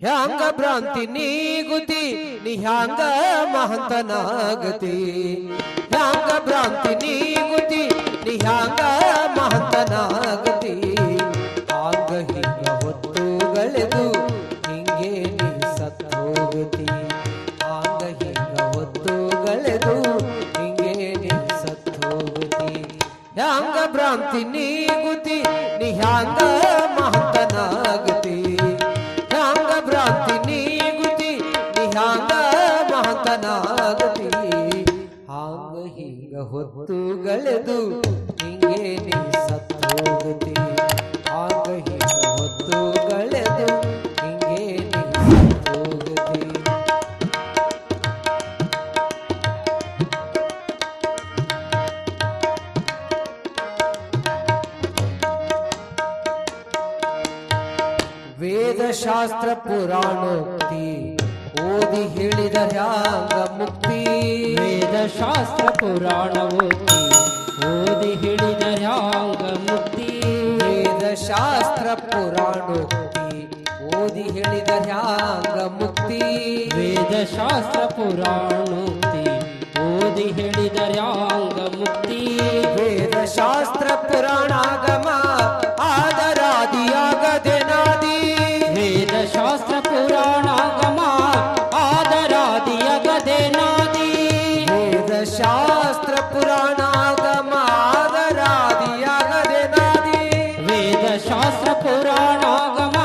ಹ್ಯಾಂಗ ಭ್ರಾಂತಿ ನೀಗುತಿ ನೀ ಹ್ಯಾಂಗ ಮಹಂತನಾಗತಿ? ಹ್ಯಾಂಗ ಭ್ರಾಂತಿ ನೀಗುತಿ ನೀ ಹ್ಯಾಂಗ ಮಹಂತನಾಗತಿ? ಆಗ ಹಿಂಗ ಹೊತ್ತು ಗಳೆದು ಹಿಂಗೆ ನೀ ಸತ್ತೋಗತಿ? ಆಗ ಹಿಂಗ ಹೊತ್ತು ಗಳೆದು ಹಿಂಗೆ ನೀ ಸತ್ತೋಗತಿ? ಹ್ಯಾಂಗ ಭ್ರಾಂತಿ ನೀಗುತಿ ನೀ ಹ್ಯಾಂಗ ಮಹಂತನಾಗತಿ ಹಾಂಗ ಹಿಂಗ ಹೊತ್ತು ಗಳೆದು ಹಿಂಗೆ ನೀ ಸತ್ತೋಗತಿ ಹಾಂಗ ಹಿಂಗ ಹೊತ್ತು ಗಳೆದು ಹಿಂಗೆ ನೀ ಸತ್ತೋಗತಿ ವೇದಶಾಸ್ತ್ರ ಪುರಾಣೋಕ್ತಿ ಓದಿ ಹೇಳಿದ ಹ್ಯಾಂಗ ಮುಕ್ತಿ. ವೇದಶಾಸ್ತ್ರ ಪುರಾಣ ಓದಿ ಓದಿ ಹಿಡಿದ ಹ್ಯಾಂಗ ಮುಕ್ತಿ. ವೇದ ಶಾಸ್ತ್ರ ಪುರಾಣೋಕ್ತಿ ಓದಿ ಹೇಳಿದ ಹ್ಯಾಂಗ ಮುಕ್ತಿ. ವೇದ ಶಾಸ್ತ್ರ ಪುರಾಣೋಕ್ತಿ ಓದಿ ಹಿಡಿದ ಹ್ಯಾಂಗ ಮುಕ್ತಿ. ವೇದ ಶಾಸ್ತ್ರ ಆದರಾದಿಯಾಗದೆ సహస్ర పురాణాగమ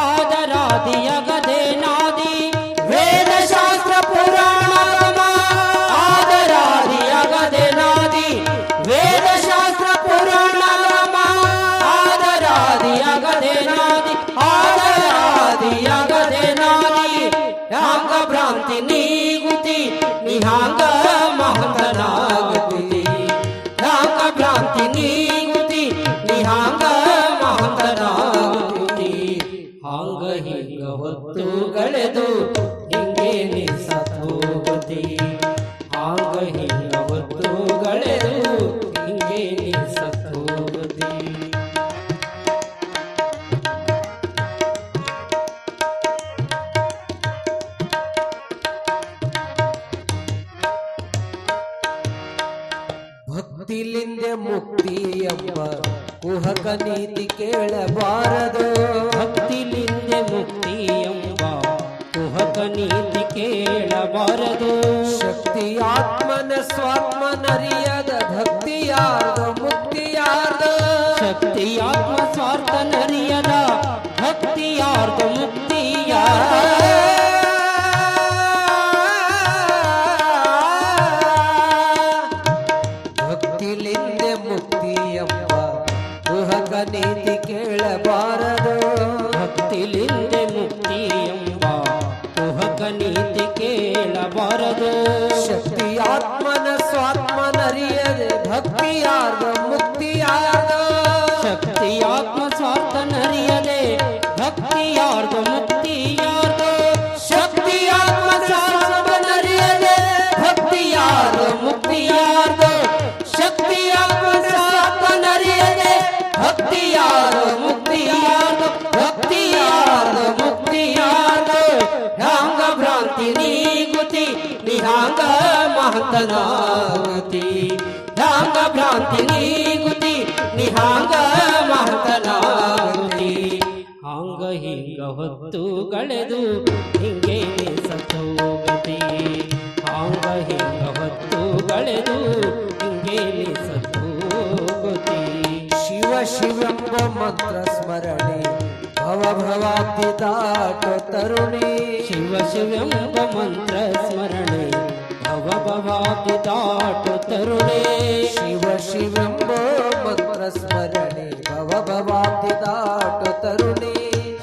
ఆదరాది అగదేనాది వేద శాస్త్ర పురాణాగమ ఆదరాది అగదేనాది వేద శాస్త్ర పురాణాగమ ఆదరాది అగదేనాది ఆదరాది అగదేనాది యాంగ భ్రాంతి నీగుతి నిహాంగ మహంత ಗಳೆದು ಹಿಂಗೆ ನೀ ಆಗ ಹೊತ್ತು ಗಳೆದು ಹಿಂಗೆ ನೀ ಭಕ್ತಿಲಿಂದೆ ಭಕ್ತಿಲಿಂದ ಮುಕ್ತಿ ಎಂಬ ಕುಹಕ ನೀತಿ ಕೇಳಬಾರದು. ಭಕ್ತಿಲಿಂದೆ ಮುಕ್ತಿ ಎಂಬ ಕುಹಕ ನೀತಿ ಕೇಳಬಾರದು ಶಕ್ತಿ ಆತ್ಮನ ಸ್ವಾತ್ಮನರಿಯದ ಭಕ್ತಿಯಾರ್ದ ಮುಕ್ತಿಯಾರ್ದ ಶಕ್ತಿ ಆತ್ಮ ಸ್ವಾರ್ಥ ನರಿಯದ ಭಕ್ತಿಯಾರ್ದ ಮುಕ್ತಿಯ ಭಕ್ತಿಲಿಂದ ಮುಕ್ತಿ ಎಂಬ ಕುಹಕ ನೀತಿ ಕೇಳಬಾರದು ಕೇಳಬಾರದು ಶಕ್ತಿ ಆತ್ಮನ ಸ್ವಾತ್ಮನರಿಯದ ಭಕ್ತಿಯಾರ್ದ ಮುಕ್ತಿಯಾರ್ದ ಶಕ್ತಿ ಆತ್ಮ ಸ್ವಾರ್ಥ ನರಿಯದೆ ಭಕ್ತಿಯಾರ್ದ ಮುಕ್ತಿಯಾರ್ದ ಶಕ್ತಿ ಆತ್ಮ ಸ್ವಾರ್ಥ ನರಿಯದೆ ಭಕ್ತಿಯಾರ್ದ ಮುಕ್ತಿಯಾರ್ದ ಶಕ್ತಿ ಆತ್ಮ ಸ್ವಾರ್ಥ ನರಿಯದೆ ಭಕ್ತಿಯಾರ್ದ ಮುಕ್ತಿಯಾರ್ದ ಮಹಂತನಾಗತಿ ಹ್ಯಾಂಗ ಭ್ರಾಂತಿ ನೀಗುತಿ ನಿಹಾಂಗ ಮಹಂತನಾಗತಿ ಹಾಂಗ ಹಿಂಗ ಹೊತ್ತು ಕಳೆದು ಹಿಂಗೆ ಸತ್ತೋಗತಿ ಹಾಂಗ ಹಿಂಗ ಹೊತ್ತು ಕಳೆದು ಹಿಂಗೆ ಸತ್ತೋಗತಿ ಶಿವ ಶಿವೆಂಬ ಮಂತ್ರ ಸ್ಮರಣೆ ಭವ ಭವಾಬ್ದಿ ದಾಟೋ ತರುಣಿ ಶಿವ ಶಿವೆಂಬ ಮಂತ್ರ ಸ್ಮರಣೆ ಭವ ಭವಾದಿ ದಾಟು ತರುಣೆ ಶಿವ ಶಿವೆಂಬ ಮಂತ್ರ ಸ್ಮರಣೆ ಭವ ಭವಾಬ್ದಿ ದಾಟೋ ತರುಣಿ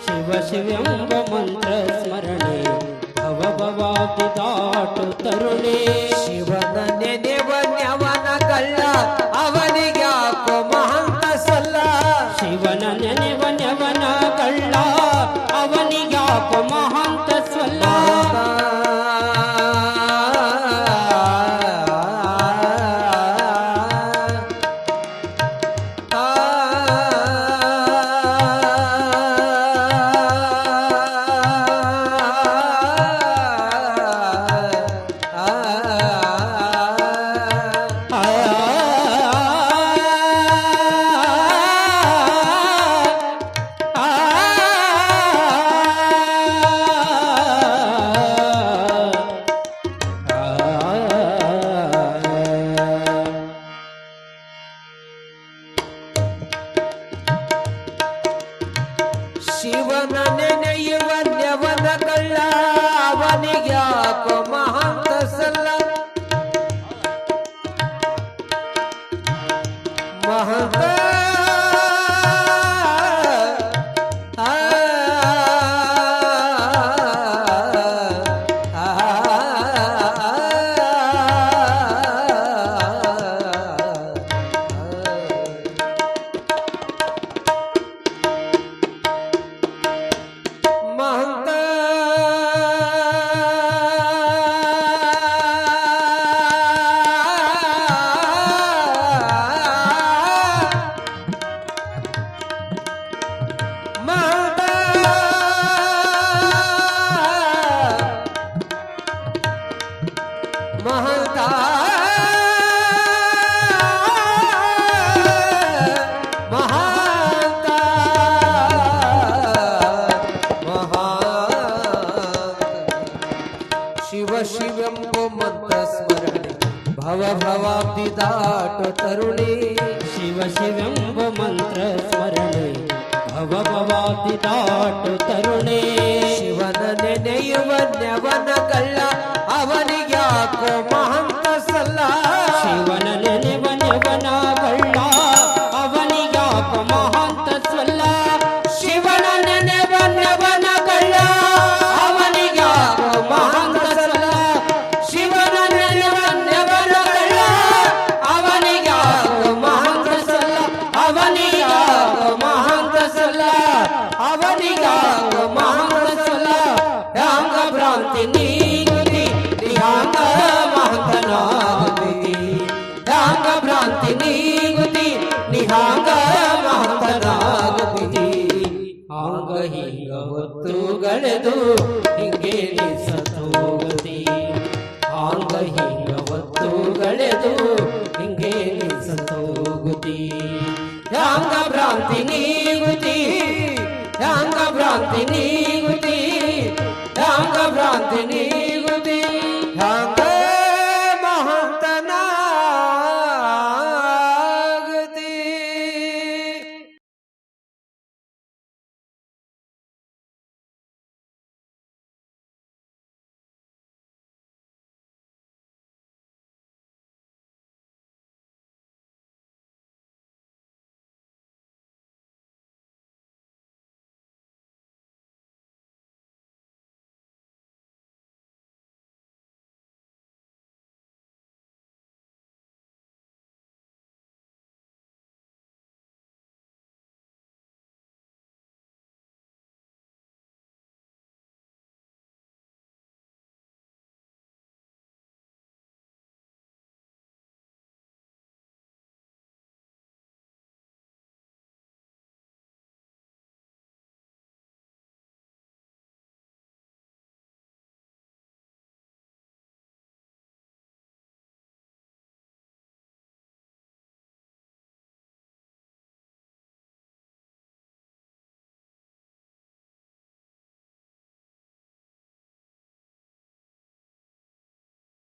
ಶಿವ ಶಿವೆಂಬ ಮಂತ್ರ ಸ್ಮರಣೆ ಭವ ಭವಾದಿ ದಾಟು ತರುಣೆ ಶಿವನ ನೆನೆವನ್ಯವನ ಕಳ್ಳ ಅವನಿಗ್ಯಾಕೋ ಮಹಂತ ಸಲ್ಲ ಶಿವನ ನೆನೆವನವನ ಕಳ್ಳ ಅವನಿಗ್ಯಾಪ ಮಹಾಂತ शिवं मन्त्रस्मरणे भवभवापिताट तरुणे। शिव शिवं मन्त्रस्मरणे भवभवापिताट तरुणे। वदने नैव वद कल्या ಹ್ಯಾಂಗ ನೀಗುತಿ ನಿಹಾಂಗ ಮಾತನಾಗುತಿ ಹಾಂಗ ಹಿಂಗ ಹೊತ್ತು ಗಳೆದು ಹಿಂಗೆ ನಿಸತೋಗುತಿ ಹಾಂಗ ಹಿಂಗ ಹೊತ್ತು ಗಳೆದು ಹಿಂಗೆ ನಿಸತೋಗುತಿ ಯಾಂಗ ಭ್ರಾಂತಿ ನೀಗುತಿ ಯಾಂಗ ಭ್ರಾಂತಿ ನೀಗುತಿ ಯಾಂಗ ಭ್ರಾಂತಿ ನೀಗುತಿ